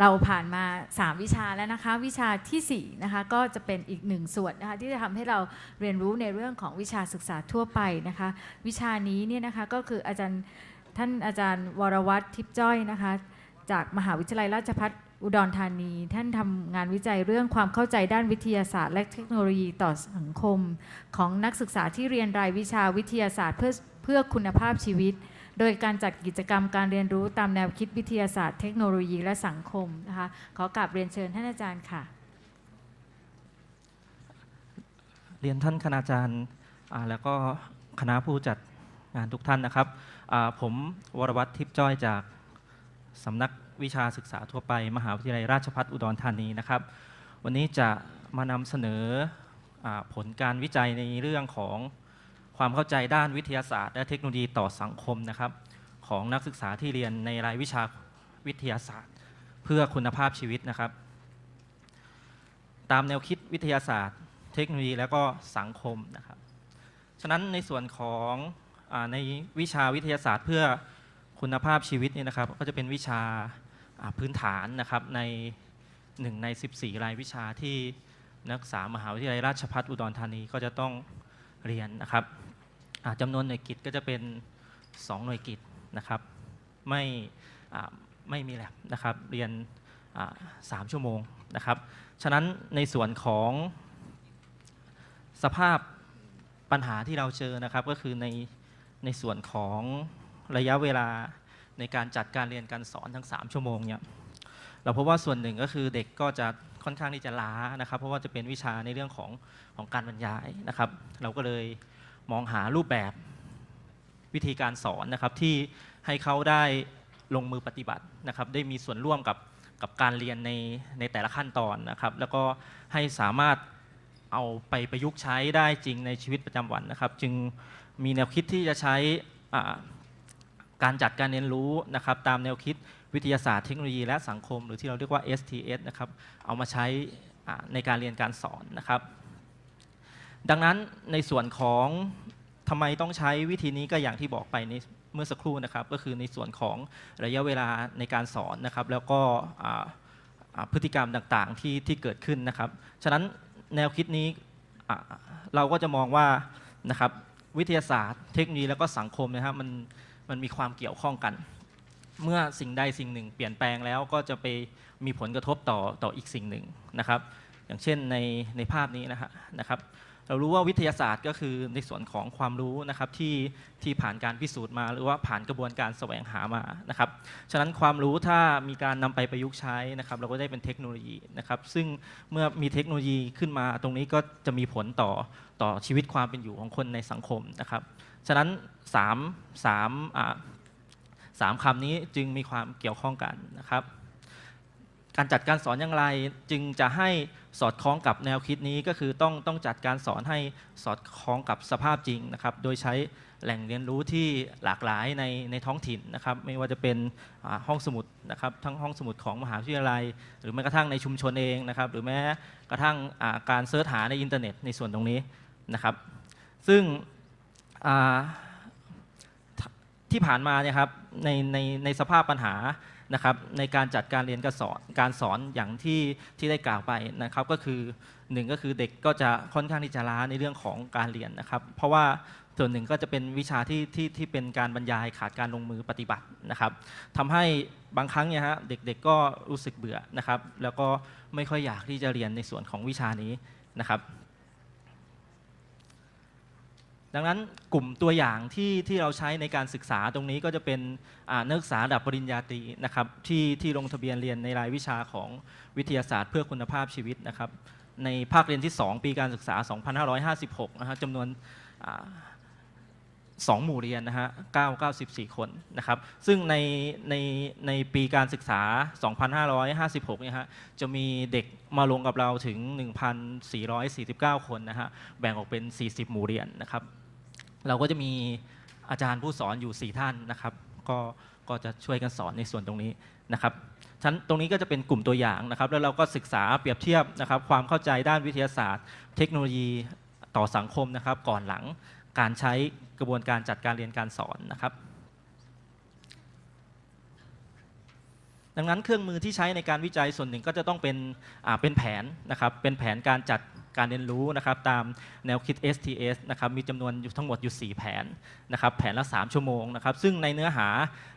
เราผ่านมา 3 วิชาแล้วนะคะ วิชาที่4นะคะก็จะเป็นอีกหนึ่งส่วนนะคะที่จะทำให้เราเรียนรู้ในเรื่องของวิชาศึกษาทั่วไปนะคะ วิชานี้เนี่ยนะคะก็คืออาจารย์ท่านอาจารย์วรวัตรทิพย์จ้อยนะคะ จากมหาวิทยาลัยราชภัฏอุดรธานี ท่านทำงานวิจัยเรื่องความเข้าใจด้านวิทยาศาสตร์ และเทคโนโลยีต่อสังคม ของนักศึกษาที่เรียนรายวิชาวิทยาศาสตร์เพื่อ เพื่อคุณภาพชีวิต โดยการจัดกิจกรรมการเรียนรู้ตามแนวคิดวิทยาศาสตร์เทคโนโลยีและสังคมนะคะขอกราบเรียนเชิญท่านอาจารย์ค่ะ เรียนท่านคณาจารย์แล้วก็คณะผู้จัดงานทุกท่านนะครับผมวรวัตรทิพย์จ้อยจากสำนักวิชาศึกษาทั่วไป มหาวิทยาลัยราชภัฏอุดรธานีนะครับ วันนี้จะมานำเสนออผลการวิจัยในเรื่องของ ความเข้าใจด้านวิทยาศาสตร์ และเทคโนโลยีต่อสังคมนะครับ ของนักศึกษาที่เรียนในรายวิชาวิทยาศาสตร์ เพื่อคุณภาพชีวิตนะครับ ตามแนวคิดวิทยาศาสตร์ เทคโนโลยีแล้วก็สังคมนะครับฉะนั้นในส่วนของอในวิชาวิทยาศาสตร์ เพื่อคุณภาพชีวิตเนี่ยนะครับ ก็จะเป็นวิชาพื้นฐานนะครับในหนึ่งใน 14 รายวิชาที่นักศึกษามหาวิทยาลัยราชภัฏอุดรธานีก็จะต้อง เรียนนะครับจำนวนหน่วยกิตก็จะเป็น 2 หน่วยกิตนะครับ ไม่ไม่มีแลบนะครับ เรียนอ่าสามชั่วโมงนะครับ ฉะนั้นในส่วนของสภาพปัญหาที่เราเจอนะครับ ก็คือในในส่วนของระยะเวลาในการจัดการเรียนการสอนทั้ง 3 ชั่วโมงเนี่ยเราพบว่าส่วนหนึ่งก็คือเด็กก็จะ ค่อนข้างที่จะล้านะครับ เพราะว่าจะเป็นวิชาในเรื่องของของการบรรยายนะครับ เราก็เลยมองหารูปแบบวิธีการสอนนะครับที่ให้เขาได้ลงมือปฏิบัตินะครับ ได้มีส่วนร่วมกับกับการเรียนในในแต่ละขั้นตอนนะครับ แล้วก็ให้สามารถเอาไปประยุกต์ใช้ได้จริงในชีวิตประจำวันนะครับ จึงมีแนวคิดที่จะใช้ การจัดการเรียนรู้นะครับตามแนวคิดวิทยาศาสตร์เทคโนโลยีและสังคม หรือที่เราเรียกว่า STS นะครับเอามาใช้ในการเรียนการสอนนะครับ ดังนั้นในส่วนของทำไมต้องใช้วิธีนี้ก็อย่างที่บอกไปในเมื่อสักครู่นะครับ ก็คือในส่วนของระยะเวลาในการสอนนะครับ แล้วก็พฤติกรรมต่างๆที่ที่เกิดขึ้นนะครับ ฉะนั้นแนวคิดนี้เราก็จะมองว่านะครับวิทยาศาสตร์เทคโนโลยีแล้วก็สังคมนะครับมัน มันมีความเกี่ยวข้องกัน เมื่อสิ่งใดสิ่งหนึ่ง เปลี่ยนแปลงแล้วก็จะไปมีผลกระทบต่อต่ออีกสิ่งหนึ่งนะครับ อย่างเช่นในในภาพนี้นะฮะนะครับ เรารู้ว่าวิทยาศาสตร์ก็คือในส่วนของความรู้นะครับที่ที่ผ่านการพิสูจน์มา หรือว่าผ่านกระบวนการแสวงหามานะครับ ฉะนั้นความรู้ถ้ามีการนำไปประยุกต์ใช้นะครับ เราก็ได้เป็นเทคโนโลยีนะครับ ซึ่งเมื่อมีเทคโนโลยีขึ้นมาตรงนี้ก็จะมีผลต่อต่อชีวิตความเป็นอยู่ของคนในสังคมนะครับ ฉะนั้นสามสามสามคำนี้จึงมีความเกี่ยวข้องกันนะครับ การจัดการสอนอย่างไรจึงจะให้สอดคล้องกับแนวคิดนี้ก็คือต้องต้องจัดการสอนให้สอดคล้องกับสภาพจริงนะครับ โดยใช้แหล่งเรียนรู้ที่หลากหลายในในท้องถิ่นนะครับ ไม่ว่าจะเป็นห้องสมุดนะครับ ทั้งห้องสมุดของมหาวิทยาลัย หรือแม้กระทั่งในชุมชนเองนะครับ หรือแม้กระทั่งการเสิร์ชหาในอินเทอร์เน็ตในส่วนตรงนี้นะครับ ซึ่ง ที่ผ่านมาเนี่ยครับในในในสภาพปัญหานะครับในการจัดการเรียนการสอนการสอนอย่างที่ที่ได้กล่าวไปนะครับก็คือหนึ่งก็คือเด็กก็จะค่อนข้างที่จะล้าในเรื่องของการเรียนนะครับ เพราะว่าส่วนหนึ่งก็จะเป็นวิชาที่ที่ที่เป็นการบรรยายขาดการลงมือปฏิบัตินะครับทำให้บางครั้งเนี่ยฮะเด็กๆก็รู้สึกเบื่อนะครับ แล้วก็ไม่ค่อยอยากที่จะเรียนในส่วนของวิชานี้นะครับ ดังนั้นกลุ่มตัวอย่างที่ที่เราใช้ในการศึกษาตรงนี้ก็จะเป็นนักศึกษาระดับปริญญาตรีนะครับที่ที่ลงทะเบียนเรียนในรายวิชาของวิทยาศาสตร์เพื่อคุณภาพชีวิตนะครับในภาคเรียนที่ 2 ปีการศึกษา 2556 นะฮะจำนวนสองหมู่เรียนนะฮะ9 94 คนนะครับซึ่งในในในปีการศึกษา 2556 เนี่ยฮะจะมีเด็กมาลงกับเราถึง 1,449 คนนะฮะแบ่งออกเป็น 40 หมู่เรียนนะครับ เราก็จะมีอาจารย์ผู้สอนอยู่ 4 ท่านนะครับ ก็ก็จะช่วยกันสอนในส่วนตรงนี้นะครับฉะนันตรงนี้ก็จะเป็นกลุ่มตัวอย่างนะครับ แล้วเราก็ศึกษาเปรียบเทียบนะครับ ความเข้าใจด้านวิทยาศาสตร์ เทคโนโลยีต่อสังคมนะครับ ก่อนหลังการใช้กระบวนการจัดการเรียนการสอนนะครับ ดังนั้นเครื่องมือที่ใช้ในการวิจัยส่วนหนึ่งก็จะต้องเป็นเป็นแผนนะครับ เป็นแผนการจัด การเรียนรู้นะครับตามแนวคิด STS นะครับมีจำนวนอยู่ทั้งหมดอยู่ 4 แผนนะครับแผนละ 3 ชั่วโมงนะครับซึ่งในเนื้อหา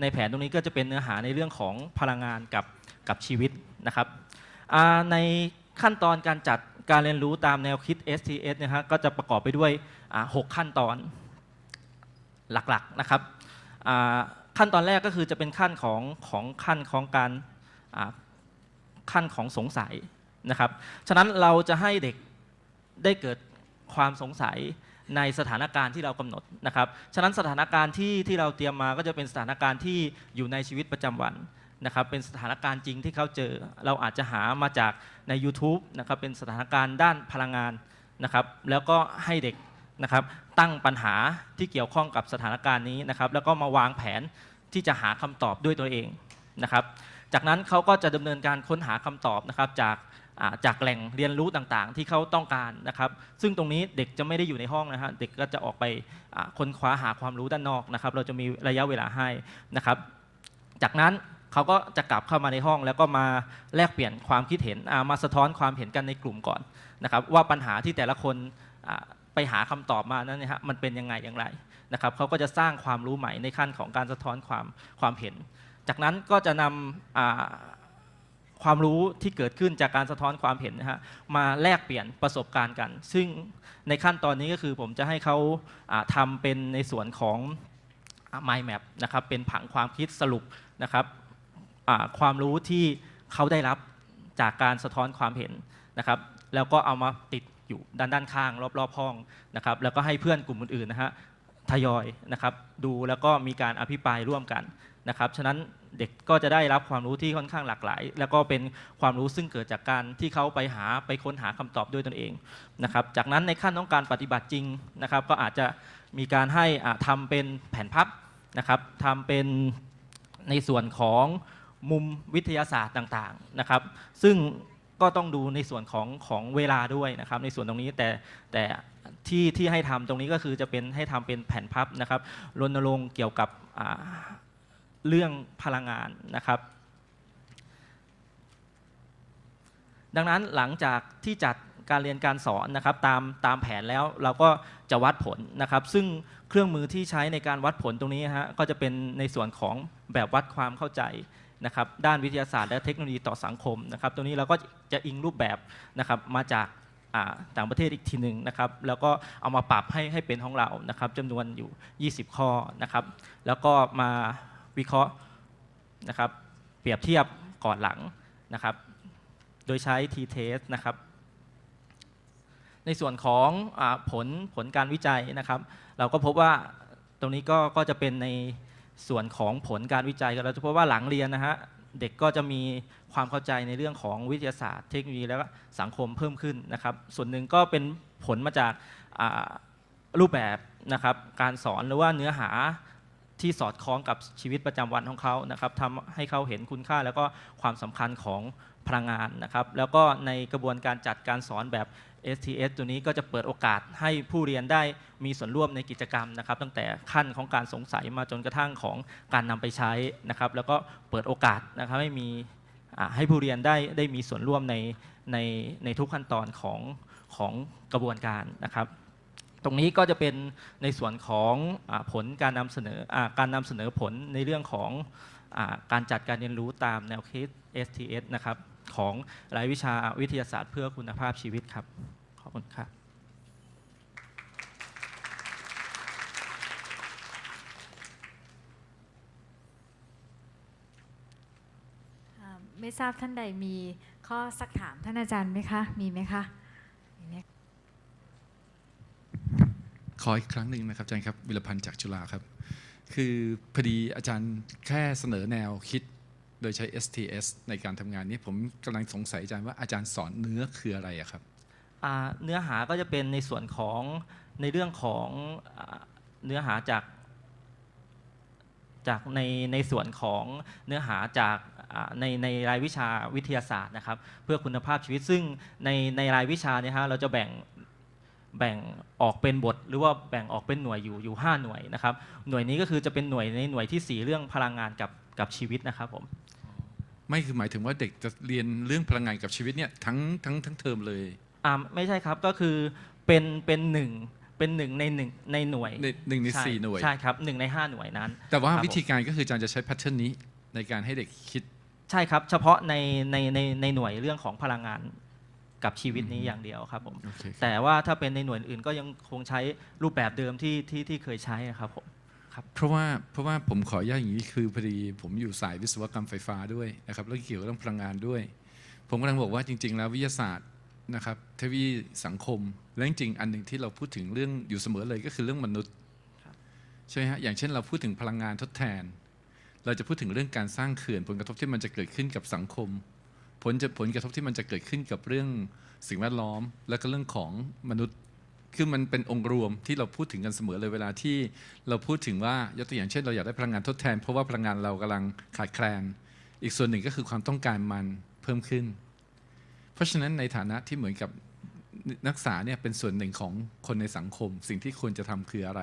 ในแผนตรงนี้ก็จะเป็นเนื้อหาในเรื่องของพลังงานกับกับชีวิตนะครับในขั้นตอนการจัดการเรียนรู้ตามแนวคิด STS นะฮะก็จะประกอบไปด้วยอ่าหกขั้นตอนหลักๆนะครับขั้นตอนแรกก็คือจะเป็นขั้นของของขั้นของการขั้นของสงสัยนะครับ ฉะนั้นเราจะให้เด็ก ได้เกิดความสงสัยในสถานการณ์ที่เรากำหนดนะครับ ฉะนั้นสถานการณ์ที่ที่เราเตรียมมาก็จะเป็นสถานการณ์ที่อยู่ในชีวิตประจำวันนะครับ เป็นสถานการณ์จริงที่เขาเจอ เราอาจจะหามาจากใน YouTube นะครับ เป็นสถานการณ์ด้านพลังงานนะครับ แล้วก็ให้เด็กนะครับตั้งปัญหาที่เกี่ยวข้องกับสถานการณ์นี้นะครับ แล้วก็มาวางแผนที่จะหาคำตอบด้วยตัวเองนะครับ จากนั้นเขาก็จะดำเนินการค้นหาคำตอบนะครับจาก จากแหล่งเรียนรู้ต่างๆ ที่เขาต้องการนะครับ ซึ่งตรงนี้เด็กจะไม่ได้อยู่ในห้องนะฮะเด็กก็จะออกไปค้นคว้าหาความรู้ด้านนอกนะครับ เราจะมีระยะเวลาให้นะครับ จากนั้นเขาก็จะกลับเข้ามาในห้อง แล้วก็มาแลกเปลี่ยนความคิดเห็นมาสะท้อนความเห็นกันในกลุ่มก่อนนะครับ ว่าปัญหาที่แต่ละคนไปหาคำตอบมานั้นนะฮะมันเป็นยังไงอย่างไรนะครับเขาก็จะสร้างความรู้ใหม่ในขั้นของการสะท้อนความความเห็น จากนั้นก็จะนำ ความรู้ที่เกิดขึ้นจากการสะท้อนความเห็นนะฮะมาแลกเปลี่ยนประสบการณ์กัน ซึ่งในขั้นตอนนี้ก็คือผมจะให้เขาาทำาเป็นในส่วนของ mind map นะครับเป็นผังความคิดสรุปนะครับความรู้ที่เขาได้รับจากการสะท้อนความเห็นนะครับ แล้วก็เอามาติดอยู่ด้านด้านข้าง รอบๆห้องนะครับ แล้วก็ให้เพื่อนกลุ่มอื่นๆนะฮะทยอยนะครับดูแล้วก็มีการอภิปรายร่วมกัน นะครับ ฉะนั้นเด็กก็จะได้รับความรู้ที่ค่อนข้างหลากหลาย แล้วก็เป็นความรู้ซึ่งเกิดจากการที่เขาไปหาไปค้นหาคำตอบด้วยตนเองนะครับ จากนั้นในขั้นของการปฏิบัติจริงนะครับ ก็อาจจะมีการให้อ่าทำเป็นแผนพับนะครับทำเป็นในส่วนของมุมวิทยาศาสตร์ต่างๆนะครับ ซึ่งก็ต้องดูในส่วนของของเวลาด้วยนะครับ ในส่วนตรงนี้แต่แต่ที่ที่ให้ทำตรงนี้ก็คือจะเป็นให้ทำเป็นแผ่นพับนะครับรณรงค์เกี่ยวกับ เรื่องพลังงานนะครับ ดังนั้นหลังจากที่จัดการเรียนการสอนนะครับตามตามแผนแล้วเราก็จะวัดผลนะครับ ซึ่งเครื่องมือที่ใช้ในการวัดผลตรงนี้ฮะก็จะเป็นในส่วนของแบบวัดความเข้าใจนะครับด้านวิทยาศาสตร์และเทคโนโลยีต่อสังคมนะครับ ตรงนี้เราก็จะอิงรูปแบบนะครับมาจากต่างประเทศอีกทีหนึ่งนะครับ แล้วก็เอามาปรับให้ให้เป็นของเรานะครับจำนวนอยู่ 20 ข้อนะครับ แล้วก็มา วิเคราะห์นะครับเปรียบเทียบก่อนหลังนะครับ โดยใช้ t-test นะครับ ในส่วนของอผลผลการวิจัยนะครับ เราก็พบว่าตรงนี้ก็ก็จะเป็นในส่วนของผลการวิจัยเราจะพบว่าหลังเรียนนะฮะเด็กก็จะมีความเข้าใจในเรื่องของวิทยาศาสตร์ เทคโนโลยีและก็สังคมเพิ่มขึ้นนะครับ ส่วนหนึ่งก็เป็นผลมาจากรูปแบบนะครับการสอนหรือว่าเนื้อหา ที่สอดคล้องกับชีวิตประจำวันของเขานะครับทำให้เขาเห็นคุณค่าแล้วก็ความสำคัญของพลังงานนะครับ แล้วก็ในกระบวนการจัดการสอนแบบ STS ตัวนี้ก็จะเปิดโอกาสให้ผู้เรียนได้มีส่วนร่วมในกิจกรรมนะครับ ตั้งแต่ขั้นของการสงสัยมาจนกระทั่งของการนำไปใช้นะครับ แล้วก็เปิดโอกาสนะครับให้มีให้ผู้เรียนได้ได้มีส่วนร่วมในในในทุกขั้นตอนของของกระบวนการนะครับ ตรงนี้ก็จะเป็นในส่วนของอผลการนำเสนออการนำเสนอผลในเรื่องของอการจัดการเรียนรู้ตามแนวคิด STS นะครับของรายวิชาวิทยาศาสตร์เพื่อคุณภาพชีวิตครับ ขอบคุณครับ ไม่ทราบท่านใดมีข้อสักถามท่านอาจารย์ไหมคะ มีไหมคะมีไหม ขออีกครั้งหนึ่งนะครับอาจารย์ครับวิรพันธ์จากจุฬาครับ คือพอดีอาจารย์แค่เสนอแนวคิดโดยใช้ STS ในการทำงานนี้ผมกำลังสงสัยอาจารย์ว่าอาจารย์สอนเนื้อคืออะไรอะครับเนื้อหาก็จะเป็นในส่วนของในเรื่องของเนื้อหาจากจากในในส่วนของเนื้อหาจากในในรายวิชาวิทยาศาสตร์นะครับ เพื่อคุณภาพชีวิตซึ่งในในรายวิชาเนี่ยฮะเราจะแบ่ง แบ่งออกเป็นบท หรือว่าแบ่งออกเป็นหน่วยอยู่อยู่ 5 หน่วยนะครับหน่วยนี้ก็คือจะเป็นหน่วยในหน่วยที่ 4 เรื่องพลังงานกับกับชีวิตนะครับผมไม่คือหมายถึงว่าเด็กจะเรียนเรื่องพลังงานกับชีวิตเนี่ยทั้งทั้งทั้งเทอมเลยอ่าไม่ใช่ครับก็คือเป็นเป็นหนึ่งเป็นหนึ่งในหนึ่งในหน่วยในหนึ่งในช่สี่หน่วยใช่ครับหนึ่งในห้าหน่วยนั้น แต่ว่าครับผมวิธีการก็คืออาจารย์จะใช้แพทเทิร์นนี้ในการให้เด็กคิดใช่ครับ เฉพาะในในในในหน่วยเรื่องของพลังงาน กับชีวิตนี้อืมอย่างเดียวครับผมโอเคครับแต่ว่าถ้าเป็นในหน่วยอื่นก็ยังคงใช้รูปแบบเดิมที่ที่ที่เคยใช้อะครับผมเพราะว่าเพราะว่าผมขออนุญาตอย่างนี้คือพอดีผมอยู่สายวิศวกรรมไฟฟ้าด้วยนะครับแล้วเกี่ยวกับเรื่องพลังงานด้วย ผมกำลังบอกว่าจริง ๆ แล้ววิทยาศาสตร์นะครับเทคโนโลยีสังคมและจริงๆอันหนึ่งที่เราพูดถึงเรื่องอยู่เสมอเลยก็คือเรื่องมนุษย์ใช่ไหมฮะอย่างเช่นเราพูดถึงพลังงานทดแทน เราจะพูดถึงเรื่องการสร้างเขื่อนผลกระทบที่มันจะเกิดขึ้นกับสังคม ผลจะผลกระทบที่มันจะเกิดขึ้นกับเรื่องสิ่งแวดล้อม และก็เรื่องของมนุษย์คือมันเป็นองค์รวมที่เราพูดถึงกันเสมอเลยเวลาที่เราพูดถึงว่ายกตัวอย่างเช่นเราอยากได้พลังงานทดแทน เพราะว่าพลังงานเรากำลังขาดแคลน อีกส่วนหนึ่งก็คือความต้องการมันเพิ่มขึ้น เพราะฉะนั้นในฐานะที่เหมือนกับนักศึกษาเนี่ยเป็นส่วนหนึ่งของคนในสังคม สิ่งที่ควรจะทำคืออะไร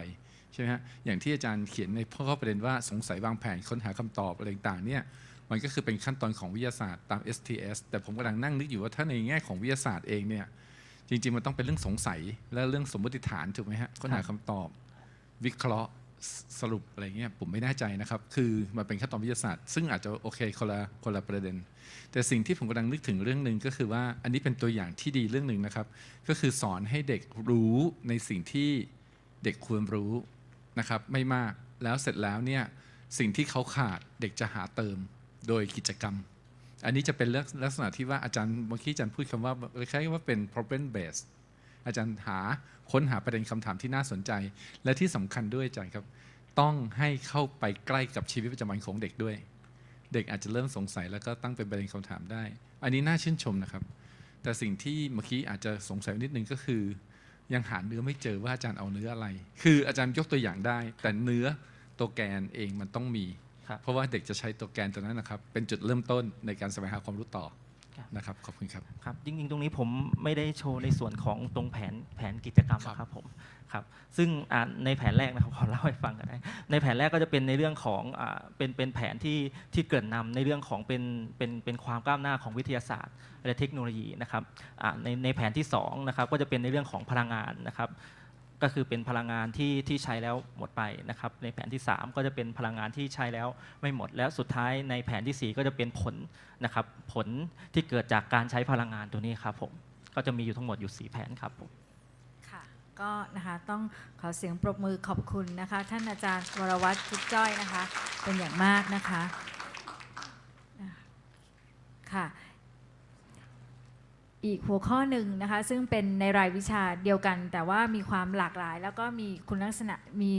ใช่ไหมฮะอย่างที่อาจารย์เขียนในข้อประเด็นว่าสงสัยวางแผนค้นหาคำตอบอะไรต่างเนี่ย มันก็คือเป็นขั้นตอนของวิทยาศาสตร์ตาม STS แต่ผมกำลังนั่งนึกอยู่ว่าถ้าในแง่ของวิทยาศาสตร์เองเนี่ยจริง ๆ มันต้องเป็นเรื่องสงสัยและเรื่องสมมติฐานถูกไหมฮะค้นหาคำตอบวิเคราะห์สรุปอะไรเงี้ยผมไม่แน่ใจนะครับ คือมันเป็นขั้นตอนวิทยาศาสตร์ ซึ่งอาจจะโอเคคนละคนละประเด็น แต่สิ่งที่ผมกำลังนึกถึงเรื่องหนึ่งก็คือว่าอันนี้เป็นตัวอย่างที่ดีเรื่องหนึ่งนะครับ ก็คือสอนให้เด็กรู้ในสิ่งที่เด็กควรรู้นะครับ ไม่มากแล้วเสร็จแล้วเนี่ยสิ่งที่เขาขาดเด็กจะหาเติม โดยกิจกรรม อันนี้จะเป็นลักษณะที่ว่าอาจารย์เมื่อกี้อาจารย์พูดคำว่าคล้ายๆว่าเป็น problem based อาจารย์หาค้นหาประเด็นคำถามที่น่าสนใจ และที่สำคัญด้วยอาจารย์ครับ ต้องให้เข้าไปใกล้กับชีวิตประจำวันของเด็กด้วย เด็กอาจจะเริ่มสงสัยแล้วก็ตั้งเป็นประเด็นคำถามได้ อันนี้น่าชื่นชมนะครับ แต่สิ่งที่เมื่อกี้อาจจะสงสัยนิดนึงก็คือ ยังหาเนื้อไม่เจอว่าอาจารย์เอาเนื้ออะไร คืออาจารย์ยกตัวอย่างได้ แต่เนื้อตัวแกนเองมันต้องมี เพราะว่าเด็กจะใช้ตัวแกนตัวนั้นนะครับเป็นจุดเริ่มต้นในการแสวงหาความรู้ต่อครับนะครับขอบคุณครับครับจริงๆ ตรงนี้ผมไม่ได้โชว์ในส่วนของตรงแผนแผนกิจกรรมครับครับผมครับซึ่งอ่าในแผนแรกนะครับขอเล่าให้ฟังกันได้ในแผนแรกก็จะเป็นในเรื่องของอ่าเป็นเป็นแผนที่ที่เกริดนำในเรื่องของเป็นเป็นเป็นความก้าวหน้าของวิทยาศาสตร์และเทคโนโลยีนะครับอ่าในในแผนที่สองนะครับก็จะเป็นในเรื่องของพลังงานนะครับ ก็คือเป็นพลังงานที่ที่ใช้แล้วหมดไปนะครับในแผนที่ 3 ก็จะเป็นพลังงานที่ใช้แล้วไม่หมด แล้วสุดท้ายในแผนทีสี่ 4 ก็จะเป็นผลนะครับผลที่เกิดจากการใช้พลังงานตัวนี้ครับผมก็จะมีอยู่ทั้งหมดอยู่ 4 แผนครับผมค่ะก็นะคะต้องขอเสียงปรบมือขอบคุณนะคะ ท่านอาจารย์วรวัตรทิพย์จ้อยนะคะ เป็นอย่างมากนะคะค่ะ อีกหัวข้อหนึ่งนะคะ ซึ่งเป็นในรายวิชาเดียวกัน แต่ว่ามีความหลากหลาย แล้วก็มีคุณลักษณะมี